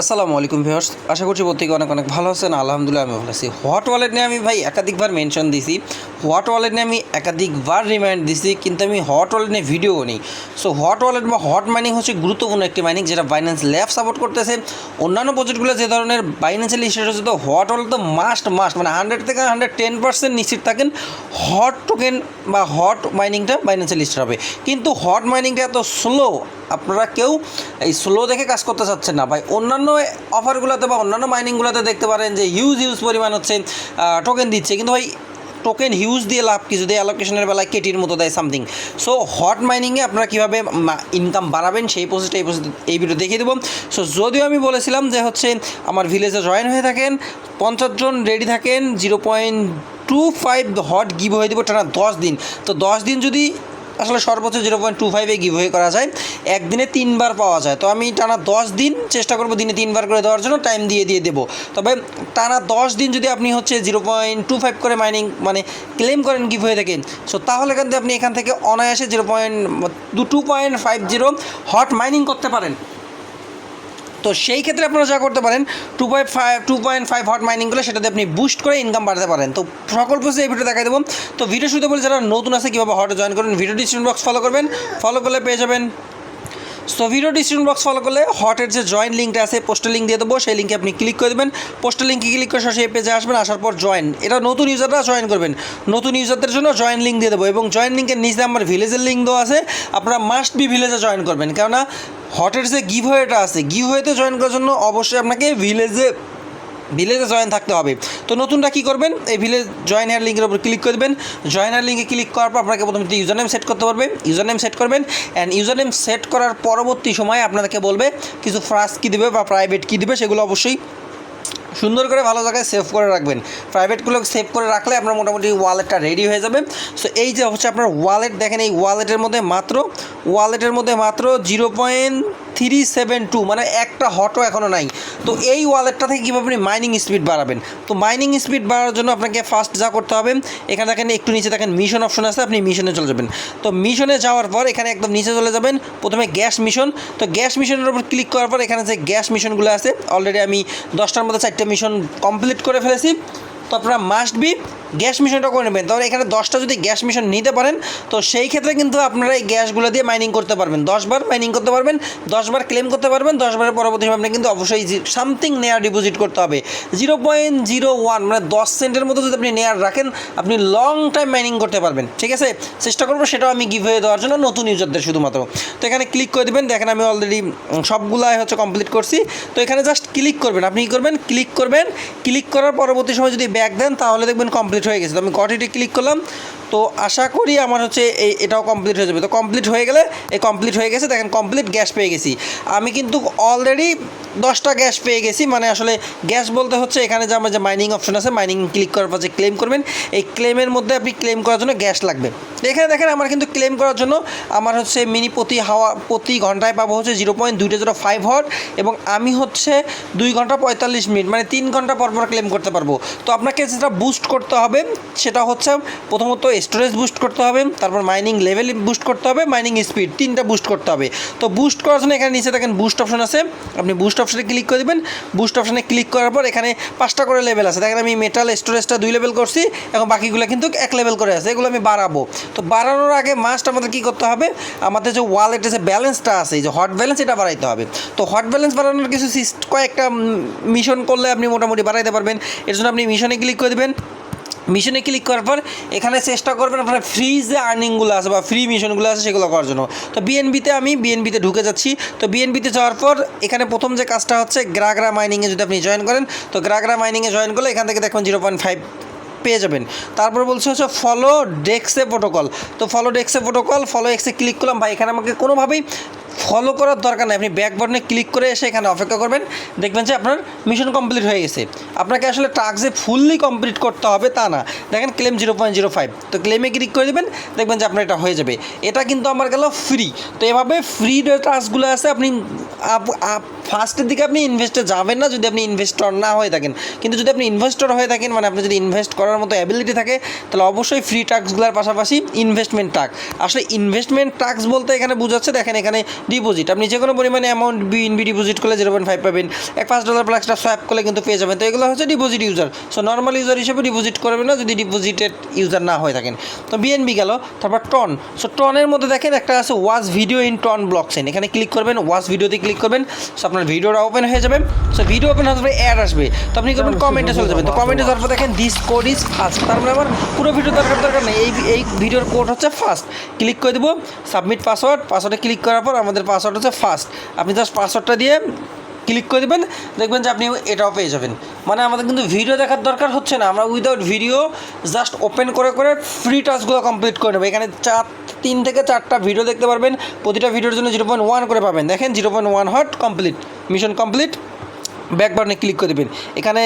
আসসালামু আলাইকুম ভিউয়ার্স, আশা করছি প্রত্যেকে অনেক অনেক ভালো আছেন। আলহামদুলিল্লাহ আমি ভালো আছি। হোয়াট ওয়ালেট নিয়ে আমি ভাই একাধিকবার মেনশন দিছি। হোয়াট ওয়ালেট নিয়ে আমি একাধিকবার রিমাইন্ড দিছি, কিন্তু আমি হট ওয়ালেট নিয়ে ভিডিও নেই। সো হট ওয়ালেট বা হট মাইনিং হচ্ছে গুরুত্বপূর্ণ একটি মাইনিং যেটা বাইন্যান্স ল্যাব সাপোর্ট করতেছে। অন্যান্য প্রজেক্টগুলো যে ধরনের বাইন্যান্সিয়াল ইস্যুট হচ্ছে তো হট ওয়ালেট তো মাস্ট মাস্ট মানে হান্ড্রেড থেকে হান্ড্রেড টেন পার্সেন্ট নিশ্চিত থাকেন হট টোকেন বা হট মাইনিংটা বাইন্যান্সিয়াল লিস্ট হবে। কিন্তু হট মাইনিংটা এত স্লো আপনারা কেউ এই স্লো দেখে কাজ করতে চাচ্ছেন না। ভাই, অন্যান্য অফারগুলোতে বা অন্যান্য মাইনিংগুলোতে দেখতে পারেন যে হিউজ হিউজ পরিমাণ হচ্ছে টোকেন দিচ্ছে। কিন্তু ভাই টোকেন হিউজ দিয়ে লাভ কিছু দিয়ে অ্যালোকেশনের বেলায় কেটির মতো দেয় সামথিং সো হট মাইনিংয়ে আপনারা কীভাবে ইনকাম বাড়াবেন সেই প্রসেসটা এই প্রসেস এই ভিডিও দেখিয়ে দেবো। সো যদিও আমি বলেছিলাম যে হচ্ছে, আমার ভিলেজে জয়েন হয়ে থাকেন, পঞ্চাশ জন রেডি থাকেন zero point two five hot give হয়ে দেবো টানা দশ দিন। তো দশ দিন যদি আসলে সর্বোচ্চ জিরো পয়েন্ট টু ফাইভে গিভ হয়ে করা যায়। একদিনে তিনবার পাওয়া যায়। তো আমি টানা দশ দিন চেষ্টা করব দিনে তিনবার করে দেওয়ার জন্য টাইম দিয়ে দিয়ে দেবো। তবে টানা দশ দিন যদি আপনি হচ্ছে জিরো পয়েন্ট টু ফাইভ করে মাইনিং মানে ক্লেম করেন গিভ হয়ে থাকেন সো তাহলে কিন্তু আপনি এখান থেকে অনায়াসে zero point two point five zero hot mining করতে পারেন। তো সেই ক্ষেত্রে আপনারা যা করতে পারেন two point five two point five hot mining সেটাতে আপনি বুস্ট করে ইনকাম বাড়াতে পারেন। তো সকল প্রসেস এই ভিডিও দেখাই দেবো। তো ভিডিও শুরুতে বলে, যারা নতুন আছে কীভাবে হট জয়েন করবেন ভিডিও ডিসক্রিপশন বক্স ফলো করবেন ফলো করলে পেয়ে যাবেন so video description box follow করলে হটের যে জয়েন লিঙ্কটা আছে পোস্টের লিঙ্ক দিয়ে দেবো, সেই লিঙ্কে আপনি ক্লিক করে দেবেন। পোস্টের লিঙ্কে ক্লিক করে সেই পেজে আসবেন, আসার পর জয়েন এটা নতুন ইউজাররা জয়েন করবেন। নতুন ইউজারদের জন্য জয়েন লিঙ্ক দিয়ে দেবো এবং জয়েন লিঙ্কের নিচে আমার ভিলেজের লিঙ্ক দেওয়া আছে। আপনারা মাস্ট বি ভিলেজে জয়েন করবেন। কেননা, হটের যে গিভ হয়েটা আছে গিভ হয়েতে জয়েন করার জন্য অবশ্যই আপনাকে ভিলেজে ভিলেজে জয়েন থাকতে হবে। তো নতুনটা কী করবেন? এই ভিলেজ জয়েন হেয়ার লিঙ্কের উপর ক্লিক করবেন। জয়েন হেয়ার লিঙ্কে ক্লিক করার পর আপনাকে প্রথমে ইউজার নেম সেট করতে পারবে ইউজার নেম সেট করবেন। অ্যান্ড ইউজার নেম সেট করার পরবর্তী সময় আপনাদেরকে বলবে কিছু ফ্রাস কী দেবে বা প্রাইভেট কী দেবে সেগুলো অবশ্যই সুন্দর করে ভালো জায়গায় সেভ করে রাখবেন। প্রাইভেটগুলো সেভ করে রাখলে আপনার মোটামুটি ওয়ালেটটা রেডি হয়ে যাবে। সো এই যে হচ্ছে আপনার ওয়ালেট দেখেন এই ওয়ালেটের মধ্যে মাত্র ওয়ালেটের মধ্যে মাত্র zero point three seven two মানে একটা হটও এখনও নাই। তো এই ওয়ালেটটা থেকে কীভাবে আপনি মাইনিং স্পিড বাড়াবেন? তো মাইনিং স্পিড বাড়ানোর জন্য আপনাকে ফার্স্ট যা করতে হবে, এখানে দেখেন, একটু নিচে দেখেন মিশন অপশন আছে, আপনি মিশনে চলে যাবেন। তো মিশনে যাওয়ার পর এখানে একদম নিচে চলে যাবেন, প্রথমে গ্যাস মিশন তো গ্যাস মিশনের উপর ক্লিক করার পর এখানে যে গ্যাস মিশনগুলো আছে অলরেডি আমি দশটার মধ্যে চারটে মিশন কমপ্লিট করে ফেলেছি। তো আপনারা মাস্ট বি গ্যাস মিশনটা করে নেবেন। তাহলে এখানে দশটা যদি গ্যাস মিশন নিতে পারেন, তো সেই ক্ষেত্রে কিন্তু আপনারা এই গ্যাসগুলো দিয়ে মাইনিং করতে পারবেন। দশবার মাইনিং করতে পারবেন, দশবার ক্লেম করতে পারবেন, দশবারের পরবর্তী সময় কিন্তু অবশ্যই সামথিং নেয়ার ডিপোজিট করতে হবে। জিরো পয়েন্ট জিরো ওয়ান মানে দশ সেন্টের মতো যদি আপনি নেয়ার রাখেন, আপনি লং টাইম মাইনিং করতে পারবেন। ঠিক আছে? চেষ্টা করব, সেটাও আমি গিভ হয়ে দেওয়ার জন্য নতুন ইউজারদের শুধুমাত্র। তো এখানে ক্লিক করে দেবেন, দেখেন আমি অলরেডি সবগুলাই হচ্ছে কমপ্লিট করছি। তো এখানে জাস্ট ক্লিক করবেন। আপনি কী করবেন? ক্লিক করবেন। ক্লিক করার পরবর্তী সময় যদি ব্যাক দেন, তাহলে দেখবেন কমপ্লিট হয়ে গেছে। তো আমি কটিটি ক্লিক করলাম। তো আশা করি আমার হচ্ছে এই, এটাও কমপ্লিট হয়ে যাবে। তো কমপ্লিট হয়ে গেলে, এই কমপ্লিট হয়ে গেছে, দেখেন কমপ্লিট গ্যাস পেয়ে গেছি। আমি কিন্তু অলরেডি দশটা গ্যাস পেয়ে গেছি মানে আসলে গ্যাস বলতে হচ্ছে এখানে যে আমার যে মাইনিং অপশন আছে মাইনিং ক্লিক করার পর যে ক্লেম করবেন, এই ক্লেমের মধ্যে আপনি ক্লেম করার জন্য গ্যাস লাগবে। এখানে দেখেন আমার কিন্তু ক্লেম করার জন্য আমার হচ্ছে মিনি প্রতি হাওয়া, প্রতি ঘন্টায় পাবো হচ্ছে জিরো পয়েন্ট দুইটা জিরো ফাইভ হট এবং আমি হচ্ছে দুই ঘণ্টা পঁয়তাল্লিশ মিনিট মানে তিন ঘণ্টা পর পর ক্লেম করতে পারব। তো আপনাকে যেটা বুস্ট করতে হবে, সেটা হচ্ছে প্রথমত স্টোরেজ বুস্ট করতে হবে, তারপর মাইনিং লেভেল বুস্ট করতে হবে, মাইনিং স্পিড তিনটা বুস্ট করতে হবে। তো বুস্ট করার জন্য এখানে নিচে দেখেন বুস্ট অপশন আছে, আপনি বুস্ট অপশনে ক্লিক করে দেবেন। বুস্ট অপশনে ক্লিক করার পর এখানে পাঁচটা করে লেভেল আছে। দেখেন আমি মেটাল স্টোরেজটা দুই লেভেল করছি এবং বাকিগুলো কিন্তু এক লেভেল করে আছে, এগুলো আমি বাড়াবো। তো বাড়ানোর আগে মাস্ট আমাদের কী করতে হবে? আমাদের যে ওয়ালেটে যে ব্যালেন্সটা আছে যে হট ব্যালেন্স এটা বাড়াইতে হবে। তো হট ব্যালেন্স বাড়ানোর কিছু কয়েকটা মিশন করলে আপনি মোটামুটি বাড়াইতে পারবেন। এর জন্য আপনি মিশনে ক্লিক করে দেবেন। মিশনে ক্লিক করার পর এখানে চেষ্টা করবেন আপনার ফ্রি যে আর্নিংগুলো আছে বা ফ্রি মিশনগুলো আছে সেগুলো করার জন্য। তো বিএনবিতে আমি বিএনবিতে ঢুকে যাচ্ছি। তো বিএনবিতে যাওয়ার পর এখানে প্রথম যে কাজটা হচ্ছে গ্রাগরা মাইনিংয়ে যদি আপনি জয়েন করেন, তো গ্রাগরা মাইনিংয়ে জয়েন করলে এখান থেকে দেখবেন জিরো পয়েন্ট ফাইভ পেয়ে যাবেন। তারপর বলছে হচ্ছে ফলো ডেক্সে প্রোটোকল তো ফলো ডেক্সে প্রোটোকল ফলো এক্সে ক্লিক করলাম। ভাই, এখানে আমাকে কোনোভাবেই ফলো করার দরকার নেই। আপনি ব্যাক বাটনে ক্লিক করে এসে এখানে অপেক্ষা করবেন। দেখবেন যে আপনার মিশন কমপ্লিট হয়ে গেছে। আপনাকে আসলে টাস্ক যে ফুললি কমপ্লিট করতে হবে তা না। দেখেন claim zero point zero five তো ক্লেমে ক্লিক করে দেবেন, দেখবেন যে আপনার এটা হয়ে যাবে। এটা কিন্তু আমার গেল ফ্রি তো এভাবে ফ্রি টাস্কগুলো আছে, আপনি আপ- আপ- ফার্স্টের দিকে আপনি ইনভেস্টে যাবেন না যদি আপনি ইনভেস্টর না হয়ে থাকেন। কিন্তু যদি আপনি ইনভেস্টর হয়ে থাকেন মানে আপনি যদি ইনভেস্ট করার মতো অ্যাবিলিটি থাকে, তাহলে অবশ্যই ফ্রি টাস্কগুলোর পাশাপাশি ইনভেস্টমেন্ট টাস্ক আসলে ইনভেস্টমেন্ট টাস্ক বলতে এখানে বোঝাচ্ছে, দেখেন এখানে ডিপোজিট। আপনি যে কোনো পরিমাণে অ্যামাউন্ট বিএনবি ডিপোজিট করলে জিরো পয়েন্ট ফাইভ পাবেন। এক পাঁচ ডলার প্লাসটা সোয়াপ করলে কিন্তু পেয়ে যাবেন। তো এগুলো হচ্ছে deposit user so normal user হিসেবে ডিপোজিট করবেন না যদি ডিপোজিটেড ইউজার না হয়ে থাকেন। তো বিএনবি গেল তারপর টন সো টনের মধ্যে দেখেন একটা আছে watch video in TON blockchain এখানে ক্লিক করবেন ওয়াচ ভিডিওতে ক্লিক করবেন। সো আপনার ভিডিওটা ওপেন হয়ে যাবে। সো ভিডিও ওপেন হওয়ার পরে অ্যাড আসবে। তো আপনি করবেন কমেন্টে চলে যাবেন। তো কমেন্টে যাওয়ার পর দেখেন দিস কোড ইজ ফাস্ট তার মানে আমার পুরো ভিডিও দরকার দরকার নেই। এই এই ভিডিওর কোড হচ্ছে ফাস্ট ক্লিক করে দেবো সাবমিট পাসওয়ার্ড পাসওয়ার্ডে ক্লিক করার পর আমাদের পাসওয়ার্ড হচ্ছে ফার্স্ট আপনি জাস্ট পাসওয়ার্ডটা দিয়ে ক্লিক করে দেবেন, দেখবেন যে আপনি এটাও পেয়ে যাবেন। মানে আমাদের কিন্তু ভিডিও দেখার দরকার হচ্ছে না, আমরা উইদাউট ভিডিও জাস্ট ওপেন করে করে ফ্রি টাস্কগুলো কমপ্লিট করে নেব। এখানে চার, তিন থেকে চারটা ভিডিও দেখতে পারবেন, প্রতিটা ভিডিওর জন্য জিরো পয়েন্ট ওয়ান করে পাবেন। দেখেন zero point one hot complete mission complete back বাটনে ক্লিক করে দেবেন। এখানে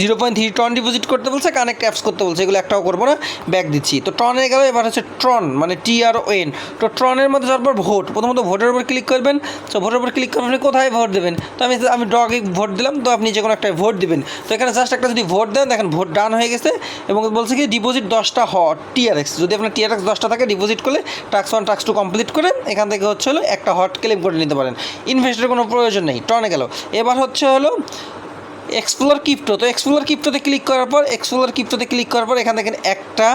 zero point three TON deposit করতে বলছে কানেক্ট অ্যাপস করতে বলছে, এগুলো একটাও করব না ব্যাক দিচ্ছি। তো টনে গেল, এবার হচ্ছে ট্রন মানে টি আর এন তো ট্রনের মধ্যে যাওয়ার পর ভোট প্রথমত ভোটের উপর ক্লিক করবেন। তো ভোটের উপর ক্লিক করবেন কোথায় ভোট দেবেন? তো আমি আমি ডগে ভোট দিলাম, তো আপনি যে কোনো একটা ভোট দেবেন। তো এখানে জাস্ট একটা যদি ভোট দেন, দেখেন ভোট ডান হয়ে গেছে, এবং বলছে কি ডিপোজিট দশটা হ টিআরএক্স যদি আপনার টিআরএক্স দশটা থাকে ডিপোজিট করলে tasks one tasks two complete করে এখান থেকে হচ্ছে হলো একটা হট ক্লেম করে নিতে পারেন। ইনভেস্টের কোনো প্রয়োজন নেই টনে গেল। এবার হচ্ছে হলো এক্সপ্লোর কিপ্টো তো এক্সপ্লোর কিপ্টোতে ক্লিক করার পর এক্সপ্লোর কিপ্টোতে ক্লিক করার পর, এখানে দেখেন একটা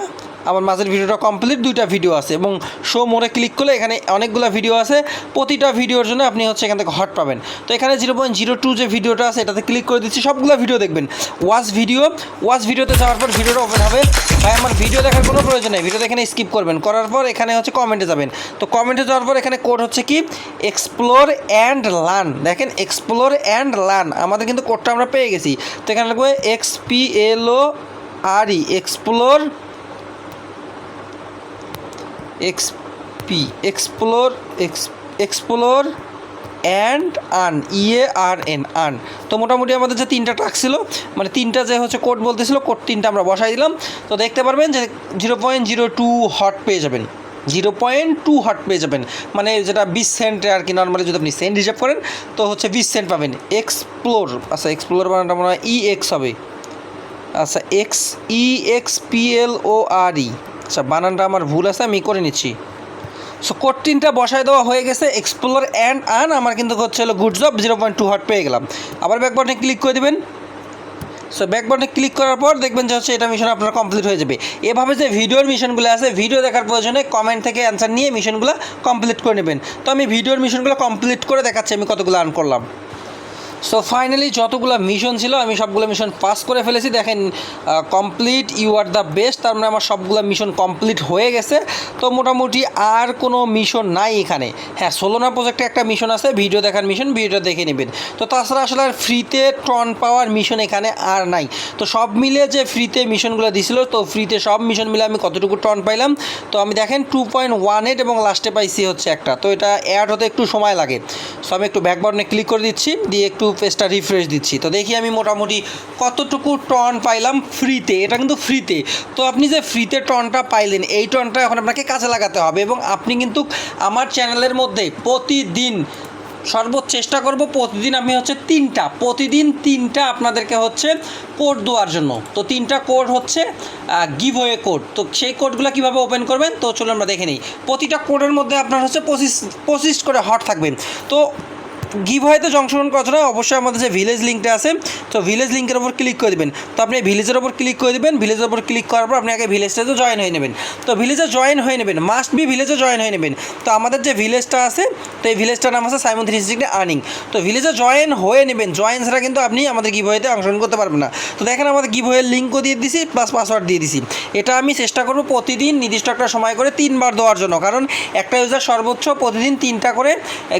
আমার মাঝের ভিডিওটা কমপ্লিট দুইটা ভিডিও আছে এবং শো মোড়ে ক্লিক করলে এখানে অনেকগুলো ভিডিও আছে। প্রতিটা ভিডিওর জন্য আপনি হচ্ছে এখান থেকে হট পাবেন। তো এখানে জিরো পয়েন্ট জিরো টু যে ভিডিওটা আছে, এটাতে ক্লিক করে দিচ্ছি, সবগুলো ভিডিও দেখবেন। ওয়াচ ভিডিও ওয়াচ ভিডিওতে যাওয়ার পর ভিডিওটা ওপেন হবে। ভাই, আমার ভিডিও দেখার কোনো প্রয়োজন নেই ভিডিওতে এখানে স্কিপ করবেন। করার পর এখানে হচ্ছে কমেন্টে যাবেন। তো কমেন্টে যাওয়ার পর এখানে কোড হচ্ছে কি? এক্সপ্লোর অ্যান্ড লার্ন দেখেন এক্সপ্লোর অ্যান্ড লার্ন আমাদের কিন্তু কোডটা আমরা পেয়ে গেছি। তো এখানে লাগবে X P explore XP explore X explore and earn E A R N earn তো মোটামুটি আমাদের যে তিনটা টাক ছিল মানে তিনটা যে হচ্ছে কোড বলতেছিল কোড তিনটা আমরা বসাই দিলাম। তো দেখতে পারবেন যে zero point zero two hot পেয়ে যাবেন। জিরো পয়েন্ট টু হট পেয়ে যাবেন। মানে যেটা বিশ সেন্টে আর কি নর্মালি যদি আপনি সেন্ট হিসাব করেন, তো হচ্ছে বিশ সেন্ট পাবেন। এক্সপ্লোর আচ্ছা এক্সপ্লোর বানানটা মনে হয় ই এক্স হবে। আচ্ছা X E X P L O R E আচ্ছা বানানটা আমার ভুল আছে, আমি করে নিচ্ছি। সো কোড তিনটা বসায় দেওয়া হয়ে গেছে এক্সপ্লোর অ্যান্ড আন আমার কিন্তু হচ্ছে হলো good job zero point two hot পেয়ে গেলাম। আবার ব্যাক বাটনে ক্লিক করে দেবেন। সো ব্যাক বাটনে ক্লিক করার পর দেখবেন যে হচ্ছে এটা মিশন আপনার কমপ্লিট হয়ে যাবে। এভাবে যে ভিডিওর মিশনগুলো আছে ভিডিও দেখার প্রয়োজনে কমেন্ট থেকে অ্যান্সার নিয়ে মিশনগুলো কমপ্লিট করে নেবেন। তো আমি ভিডিওর মিশনগুলো কমপ্লিট করে দেখাচ্ছি, আমি কতগুলো আর্ন করলাম। সো ফাইনালি যতগুলো মিশন ছিল, আমি সবগুলো মিশন পাস করে ফেলেছি। দেখেন complete you are the best তার মানে আমার সবগুলো মিশন কমপ্লিট হয়ে গেছে। তো মোটামুটি আর কোনো মিশন নাই এখানে। হ্যাঁ সোলোনা প্রজেক্টে একটা মিশন আছে ভিডিও দেখার মিশন ভিডিওটা দেখে নেবেন। তো তাছাড়া আসলে আর ফ্রিতে ট্রন পাওয়ার মিশন এখানে আর নাই। তো সব মিলে যে ফ্রিতে মিশনগুলো দিছিল, তো ফ্রিতে সব মিশন মিলে আমি কতটুকু টন পাইলাম? তো আমি দেখেন টু পয়েন্ট ওয়ান এইট এবং লাস্টে পাইছি হচ্ছে একটা। তো এটা অ্যাড হতে একটু সময় লাগে। সো আমি একটু ব্যাক বাটনে ক্লিক করে দিচ্ছি, দিয়ে একটু পেজটা রিফ্রেশ দিচ্ছি। তো দেখি আমি মোটামুটি কতটুকু টন পাইলাম ফ্রিতে এটা কিন্তু ফ্রিতে তো আপনি যে ফ্রিতে টনটা পাইলেন, এই টনটা এখন আপনাকে কাজে লাগাতে হবে এবং আপনি কিন্তু আমার চ্যানেলের মধ্যে প্রতিদিন সর্বোচ্চ চেষ্টা করব, প্রতিদিন আমি হচ্ছে তিনটা, প্রতিদিন তিনটা আপনাদেরকে হচ্ছে কোড দেওয়ার জন্য। তো তিনটা কোড হচ্ছে গিভ ওয়ে কোড তো সেই কোডগুলো কীভাবে ওপেন করবেন? তো চলুন আমরা দেখে নিই। প্রতিটা কোডের মধ্যে আপনার হচ্ছে পঁচিশ পঁচিশ করে হট থাকবেন তো গিভ হয়তো অংশগ্রহণ করার জন্য অবশ্যই আমাদের যে ভিলেজ লিঙ্কটা আছে, তো ভিলেজ লিঙ্কের ওপর ক্লিক করে দেবেন। তো আপনি ভিলেজের ওপর ক্লিক করে দেবেন ভিলেজের ওপর ক্লিক করার পর আপনি আগে ভিলেজটাতে জয়েন হয়ে নেবেন। তো ভিলেজে জয়েন হয়ে নেবেন মাস্ট বি ভিলেজে জয়েন হয়ে নেবেন। তো আমাদের যে ভিলেজটা আছে, তো এই ভিলেজটার নাম আছে সাইমন থ্রি সিক্সটি আর্নিং তো ভিলেজে জয়েন হয়ে নেবেন জয়েন ছাড়া কিন্তু আপনি আমাদের গিভ হয়েতে অংশগ্রহণ করতে পারবেন না। তো দেখেন আমাদের গিভ হয়ের লিঙ্কও দিয়ে দিছি প্লাস পাসওয়ার্ড দিয়ে দিছি। এটা আমি চেষ্টা করব প্রতিদিন নির্দিষ্ট একটা সময় করে তিনবার দেওয়ার জন্য, কারণ একটা ইউজার সর্বোচ্চ প্রতিদিন তিনটা করে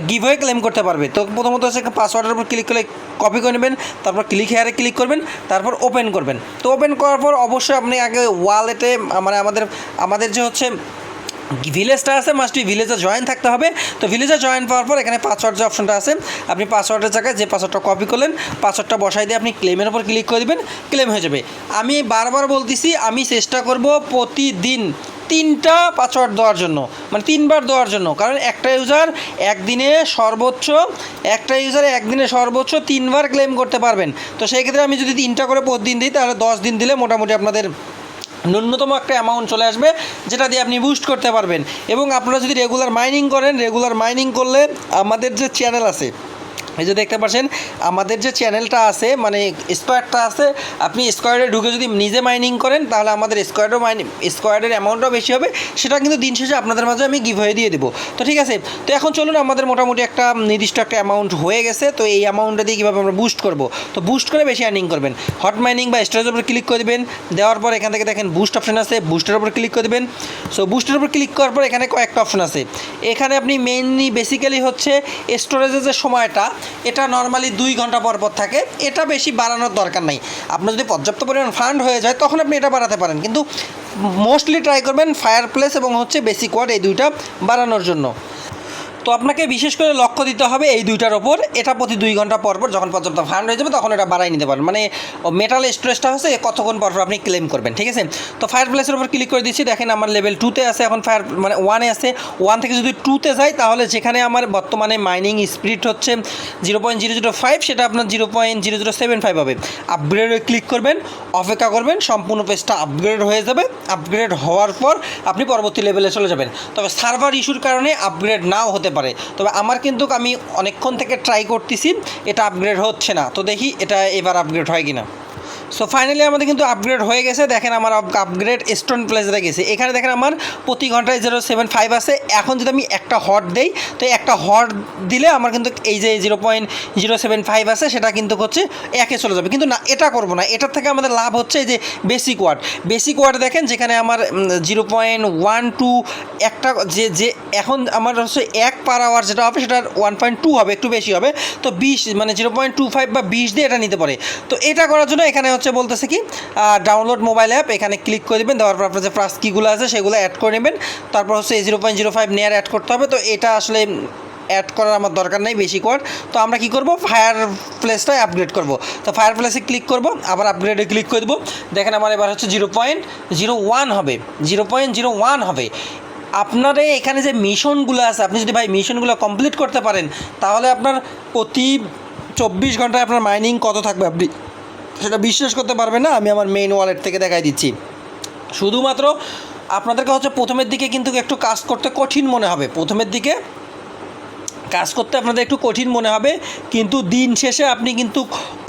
গিভ হয়ে ক্লেম করতে পারবে। তো প্রথমত হচ্ছে পাসওয়ার্ডের উপর ক্লিক করলে কপি করে নেবেন, তারপর ক্লিক হেয়ারে ক্লিক করবেন, তারপর ওপেন করবেন। তো ওপেন করার পর অবশ্যই আপনি আগে ওয়ালেটে মানে আমাদের আমাদের যে হচ্ছে ভিলেজটা আছে মাস্ট বি ভিলেজে জয়েন থাকতে হবে। তো ভিলেজে জয়েন পাওয়ার পর এখানে পাসওয়ার্ড যে অপশনটা আছে, আপনি পাসওয়ার্ডের জায়গায় যে পাসওয়ার্ডটা কপি করলেন পাসওয়ার্ডটা বসাই দিয়ে আপনি ক্লেমের উপর ক্লিক করে দেবেন ক্লেম হয়ে যাবে। আমি বারবার বলতেছি, আমি চেষ্টা করব প্রতিদিন তিনটা পাসওয়ার্ড দেওয়ার জন্য মানে তিনবার দেওয়ার জন্য। কারণ একটা ইউজার একদিনে সর্বোচ্চ, একটা ইউজার একদিনে সর্বোচ্চ তিনবার ক্লেম করতে পারবেন। তো সেই ক্ষেত্রে আমি যদি তিনটা করে প্রতিদিন দিই, তাহলে দশ দিন দিলে মোটামুটি আপনাদের ন্যূনতম একটা অ্যামাউন্ট চলে আসবে, যেটা দিয়ে আপনি বুস্ট করতে পারবেন। এবং আপনারা যদি রেগুলার মাইনিং করেন রেগুলার মাইনিং করলে আমাদের যে চ্যানেল আছে এই যে দেখতে পাচ্ছেন, আমাদের যে চ্যানেলটা আছে মানে স্কোয়ারটা আছে, আপনি স্কোয়ারে ঢুকে যদি নিজে মাইনিং করেন, তাহলে আমাদের স্কোয়ারও মাইনিং স্কোয়ারের অ্যামাউন্টটাও বেশি হবে। সেটা কিন্তু দিন শেষে আপনাদের মাঝে আমি গিভ হয়ে দিয়ে দেবো। তো ঠিক আছে, তো এখন চলুন, আমাদের মোটামুটি একটা নির্দিষ্ট একটা অ্যামাউন্ট হয়ে গেছে। তো এই অ্যামাউন্টটা দিয়ে কীভাবে আমরা বুস্ট করব? তো বুস্ট করে বেশি আর্নিং করবেন। হট মাইনিং বা স্টোরেজের উপর ক্লিক করে দেবেন। দেওয়ার পর এখান থেকে দেখেন বুস্ট অপশন আছে বুস্টের উপর ক্লিক করে দেবেন। সো বুস্টের উপর ক্লিক করার পর এখানে কয়েকটা অপশন আছে। এখানে আপনি মেইনলি বেসিক্যালি হচ্ছে স্টোরেজের যে সময়টা এটা নর্মালি দুই ঘণ্টা পর পর থাকে। এটা বেশি বাড়ানোর দরকার নাই। আপনার যদি পর্যাপ্ত পরিমাণ ফান্ড হয়ে যায়, তখন আপনি এটা বাড়াতে পারেন। কিন্তু মোস্টলি ট্রাই করবেন ফায়ার প্লেস এবং হচ্ছে বেসিক ওয়ার্ড এই দুইটা বাড়ানোর জন্য। তো আপনাকে বিশেষ করে লক্ষ্য দিতে হবে এই দুইটার ওপর। এটা প্রতি দুই ঘণ্টা পর পর যখন পর্যাপ্ত ফান্ড হয়ে যাবে তখন এটা বাড়াই নিতে পারেন। মানে মেটাল স্টোরেজটা হচ্ছে কতক্ষণ পর পর আপনি ক্লেম করবেন, ঠিক আছে? তো ফায়ার প্লেসের উপর ক্লিক করে দিচ্ছি। দেখেন আমার লেভেল টুতে আছে, এখন ফায়ার মানে ওয়ানে আছে। ওয়ান থেকে যদি টুতে যাই, তাহলে যেখানে আমার বর্তমানে মাইনিং স্পিড হচ্ছে zero point zero zero five সেটা আপনার zero point zero zero seven five হবে। আপগ্রেডে ক্লিক করবেন, অপেক্ষা করবেন, সম্পূর্ণ পেজটা আপগ্রেড হয়ে যাবে। আপগ্রেড হওয়ার পর আপনি পরবর্তী লেভেলে চলে যাবেন। তবে সার্ভার ইস্যুর কারণে আপগ্রেড নাও হতে পারে। তবে আমার কিন্তু আমি অনেকক্ষণ থেকে ট্রাই করতেছি, এটা আপগ্রেড হচ্ছে না। তো দেখি এটা এবার আপগ্রেড হয় কিনা। সো ফাইনালি আমাদের কিন্তু আপগ্রেড হয়ে গেছে। দেখেন আমার আপগ্রেড স্টোন প্লেসে গেছে। এখানে দেখেন আমার প্রতি ঘন্টায় জিরো সেভেন ফাইভ আছে। এখন যদি আমি একটা হট দেই, তো একটা হট দিলে আমার কিন্তু এই যে zero point zero seven five আছে, সেটা কিন্তু হচ্ছে একে চলে যাবে। কিন্তু না, এটা করব না। এটার থেকে আমাদের লাভ হচ্ছে এই যে বেসিক ওয়ার্ড বেসিক ওয়ার্ড দেখেন, যেখানে আমার জিরো পয়েন্ট ওয়ান টু একটা যে যে এখন আমার হচ্ছে এক পার আওয়ার যেটা হবে সেটা ওয়ান পয়েন্ট টু হবে, একটু বেশি হবে। তো বিশ মানে জিরো পয়েন্ট টু ফাইভ বা বিশ দিয়ে এটা নিতে পারে। তো এটা করার জন্য এখানে হচ্ছে বলতেছে কি ডাউনলোড মোবাইল অ্যাপ এখানে ক্লিক করে দেবেন, দেওয়ার পর আপনার যে প্লাস কিগুলো আছে সেগুলো অ্যাড করে নেবেন। তারপর হচ্ছে zero point zero five NEAR add করতে হবে। তো এটা আসলে অ্যাড করার আমার দরকার নেই, বেশি কর তো আমরা কি করব? ফায়ার প্লেসটাই আপগ্রেড করব। তো ফায়ার প্লেসে ক্লিক করব, আবার আপগ্রেডে ক্লিক করে দেবো। দেখেন আমার এবার হচ্ছে জিরো পয়েন্ট জিরো ওয়ান হবে। জিরো পয়েন্ট জিরো ওয়ান হবে। আপনার এখানে যে মিশনগুলো আছে, আপনি যদি ভাই মিশনগুলো কমপ্লিট করতে পারেন, তাহলে আপনার প্রতি চব্বিশ ঘন্টায় আপনার মাইনিং কত থাকবে আপনি? সেটা বিশ্বাস করতে পারবে না, আমি আমার মেইন ওয়ালেট থেকে দেখাই দিচ্ছি। শুধুমাত্র আপনাদেরকে হচ্ছে প্রথমের দিকে কিন্তু একটু কাজ করতে কঠিন মনে হবে। প্রথমের দিকে কাজ করতে আপনাদের একটু কঠিন মনে হবে, কিন্তু দিন শেষে আপনি কিন্তু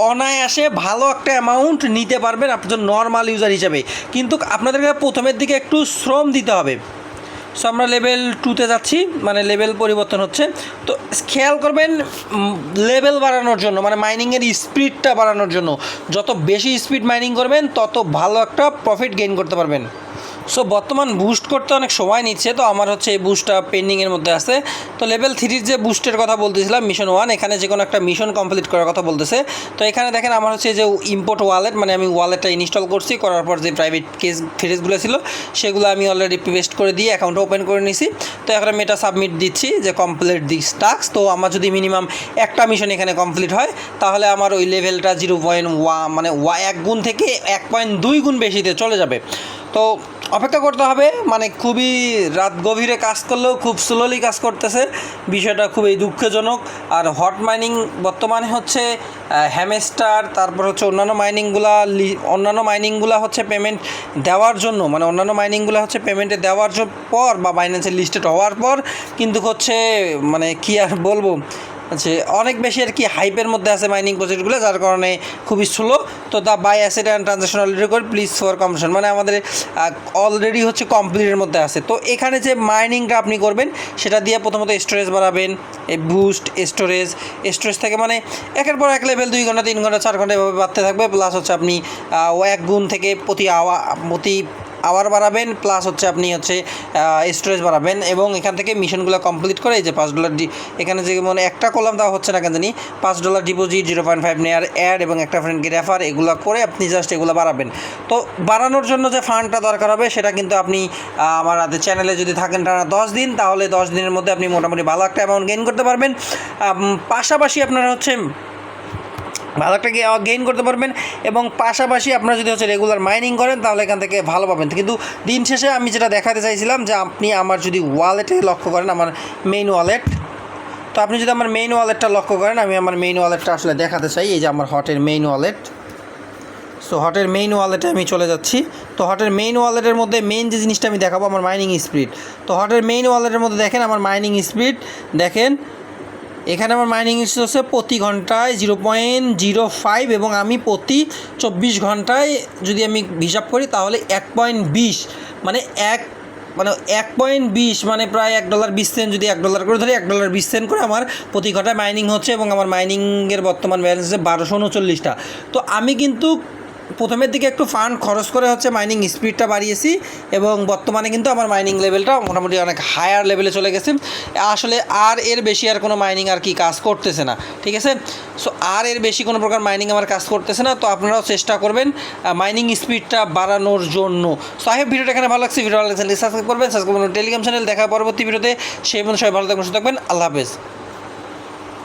অনায়াসে ভালো একটা অ্যামাউন্ট নিতে পারবেন আপনার নর্মাল ইউজার হিসেবে। কিন্তু আপনাদেরকে প্রথমের দিকে একটু শ্রম দিতে হবে। সো আমরা লেভেল টুতে যাচ্ছি মানে লেভেল পরিবর্তন হচ্ছে। তো খেয়াল করবেন লেভেল বাড়ানোর জন্য মানে মাইনিংয়ের স্পিডটা বাড়ানোর জন্য, যত বেশি স্পিড মাইনিং করবেন, তত ভালো একটা প্রফিট গেইন করতে পারবেন। সো বর্তমান বুস্ট করতে অনেক সময় নিচ্ছে। তো আমার হচ্ছে এই বুস্টটা পেন্ডিংয়ের মধ্যে আছে। তো লেভেল থ্রির যে বুস্টের কথা বলতেছিলাম মিশন ওয়ান এখানে যে কোনো একটা মিশন কমপ্লিট করার কথা বলতেছে। তো এখানে দেখেন আমার হচ্ছে যে ইম্পোর্ট ওয়ালেট মানে আমি ওয়ালেটটা ইনস্টল করছি। করার পর যে প্রাইভেট কেস ফ্রেজগুলো ছিল, সেগুলো আমি অলরেডি পেস্ট করে দিয়ে অ্যাকাউন্ট ওপেন করে নিছি। তো এখন আমি এটা সাবমিট দিচ্ছি যে কমপ্লিট দিস টাস্ক তো আমার যদি মিনিমাম একটা মিশন এখানে কমপ্লিট হয়, তাহলে আমার ওই লেভেলটা জিরো পয়েন্ট ওয়া মানে ওয়া এক গুণ থেকে এক পয়েন্ট দুই গুণ বেশিতে চলে যাবে। তো অপেক্ষা করতে হবে মানে খুবই রাত গভীরে কাজ করলেও খুব স্লোলি কাজ করতেছে। বিষয়টা খুবই দুঃখজনক। আর হট মাইনিং বর্তমানে হচ্ছে হ্যামেস্টার তারপর হচ্ছে অন্যান্য মাইনিংগুলা অন্যান্য মাইনিংগুলা হচ্ছে পেমেন্ট দেওয়ার জন্য মানে অন্যান্য মাইনিংগুলো হচ্ছে পেমেন্টে দেওয়ার পর বা বাইন্যান্সের লিস্টেড হওয়ার পর কিন্তু হচ্ছে মানে কি আর বলব আচ্ছা অনেক বেশি আর কি হাইপের মধ্যে আছে মাইনিং প্রজেক্টগুলো যার কারণে খুবই স্লো তো the buy asset and transaction already করে প্লিজ ফর কমপ্লিশন মানে আমাদের অলরেডি হচ্ছে কমপ্লিটের মধ্যে আছে। তো এখানে যে মাইনিংটা আপনি করবেন, সেটা দিয়ে প্রথমত স্টোরেজ বাড়াবেন এই বুস্ট স্টোরেজ স্টোরেজ থেকে মানে একের পর এক লেভেল দুই ঘণ্টা, তিন ঘণ্টা, চার ঘণ্টা এভাবে বাড়তে থাকবে। প্লাস হচ্ছে আপনি এক গুণ থেকে প্রতি আওয়া প্রতি আওয়ার বাড়াবেন প্লাস হচ্ছে আপনি হচ্ছে স্টোরেজ বাড়াবেন এবং এখান থেকে মিশনগুলো কমপ্লিট করে যে পাঁচ ডলার ডি এখানে যে মানে একটা কলাম দেওয়া হচ্ছে না কেন জানি, পাঁচ dollar deposit zero point five NEAR add এবং একটা ফ্রেন্ডকে রেফার এগুলো করে আপনি জাস্ট এগুলো বাড়াবেন। তো বাড়ানোর জন্য যে ফান্ডটা দরকার হবে, সেটা কিন্তু আপনি আমার হাতে চ্যানেলে যদি থাকেন টানা দশ দিন, তাহলে দশ দিনের মধ্যে আপনি মোটামুটি ভালো একটা অ্যামাউন্ট গেইন করতে পারবেন। পাশাপাশি আপনারা হচ্ছে ভালো একটা গেইন করতে পারবেন এবং পাশাপাশি আপনারা যদি হচ্ছে রেগুলার মাইনিং করেন, তাহলে এখান থেকে ভালো পাবেন। কিন্তু দিন শেষে আমি যেটা দেখাতে চাইছিলাম যে আপনি আমার যদি ওয়ালেটে লক্ষ্য করেন, আমার মেইন ওয়ালেট তো আপনি যদি আমার মেইন ওয়ালেটটা লক্ষ্য করেন, আমি আমার মেইন ওয়ালেটটা আসলে দেখাতে চাই, এই যে আমার হটের মেইন ওয়ালেট সো হটের মেইন ওয়ালেটে আমি চলে যাচ্ছি। তো হটের মেইন ওয়ালেটের মধ্যে মেইন যে জিনিসটা আমি দেখাবো, আমার মাইনিং স্পিড তো হটের মেইন ওয়ালেটের মধ্যে দেখেন, আমার মাইনিং স্পিড দেখেন এখানে আমার মাইনিং স্পিড হচ্ছে প্রতি ঘন্টায় জিরো পয়েন্ট জিরো ফাইভ এবং আমি প্রতি চব্বিশ ঘন্টায় যদি আমি হিসাব করি তাহলে এক পয়েন্ট বিশ মানে এক মানে এক পয়েন্ট বিশ মানে প্রায় এক ডলার বিশ সেন্ট যদি এক ডলার করে ধরি, এক ডলার বিশ সেন্ট করে আমার প্রতি ঘন্টায় মাইনিং হচ্ছে এবং আমার মাইনিংয়ের বর্তমান ব্যালেন্স হচ্ছে বারোশো উনচল্লিশটা। তো আমি কিন্তু প্রথমের দিকে একটু ফান্ড খরচ করে হচ্ছে মাইনিং স্পিডটা বাড়িয়েছি এবং বর্তমানে কিন্তু আমার মাইনিং লেভেলটা মোটামুটি অনেক হায়ার লেভেলে চলে গেছে। আসলে আর এর বেশি আর কোনো মাইনিং আর কি কাজ করতেছে না, ঠিক আছে? সো আর এর বেশি কোনো প্রকার মাইনিং আমার কাজ করতেছে না, তো আপনারাও চেষ্টা করবেন মাইনিং স্পিডটা বাড়ানোর জন্য। সো আই ভিডিওটা এখানে ভালো লাগছে ভিডিও ভালো লাগছে সাবস্ক্রাইব করবেন সাবস্ক্রাইব করবেন। টেলিগ্রাম চ্যানেল দেখা পরবর্তী ভিডিওতে। সেই মতো সবাই ভালো থাকবেন, সুস্থ থাকবেন, আল্লাহ হাফেজ।